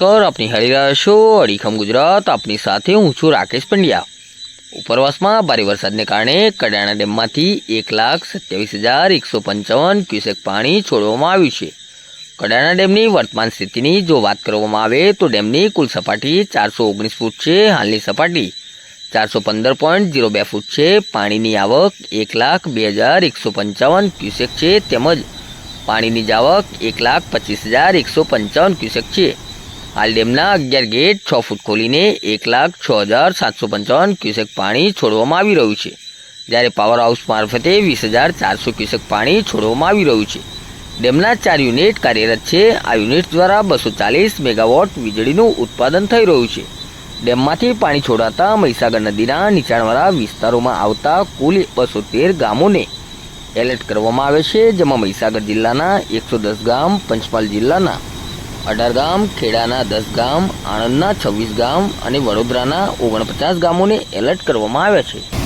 Sir આપની હારી રહ્યા છો અડીખમ ગુજરાત, આપની સાથે હું છું રાકેશ પંડ્યા. ઉપરવાસમાં ભારે વરસાદને કારણે કડાણા ડેમમાંથી એક લાખ સત્યાવીસ હજાર એકસો પંચાવન ક્યુસેક પાણી છોડવામાં આવ્યું છે. કડાણા ડેમની વર્તમાન સ્થિતિની જો વાત કરવામાં આવે તો ડેમની કુલ સપાટી ચારસો ઓગણીસ ફૂટ છે, હાલની સપાટી ચારસો પંદર પોઈન્ટ ઝીરો બે ફૂટ છે. પાણીની આવક એક લાખ બે હજાર એકસો પંચાવન ક્યુસેક છે, તેમજ પાણીની જાવક એક લાખ પચીસ હજાર એકસો પંચાવન ક્યુસેક છે. હાલ ડેમના અગિયાર ગેટ, છ ફૂટ ખોલીને એક લાખ છ હજાર સાતસો પંચાવન ક્યુસેક પાણી છોડવામાં આવી રહ્યું છે. જ્યારે પાવર હાઉસ મારફતે વીસ હજાર ચારસો ક્યુસેક પાણી છોડવામાં આવી રહ્યું છે. ડેમના ચાર યુનિટ કાર્યરત છે. આ યુનિટ દ્વારા બસો ચાલીસ મેગાવોટ વીજળીનું ઉત્પાદન થઈ રહ્યું છે. ડેમમાંથી પાણી છોડાતા મહીસાગર નદીના નીચાણવાળા વિસ્તારોમાં આવતા કુલ બસો તેર ગામોને એલર્ટ કરવામાં આવે છે, જેમાં મહીસાગર જિલ્લાના એકસો દસ ગામ, પંચમહાલ જિલ્લાના અઢાર ગામ, ખેડાના દસ ગામ, આણંદના છવ્વીસ ગામ અને વડોદરાના ઓગણપચાસ ગામોને એલર્ટ કરવામાં આવ્યા છે.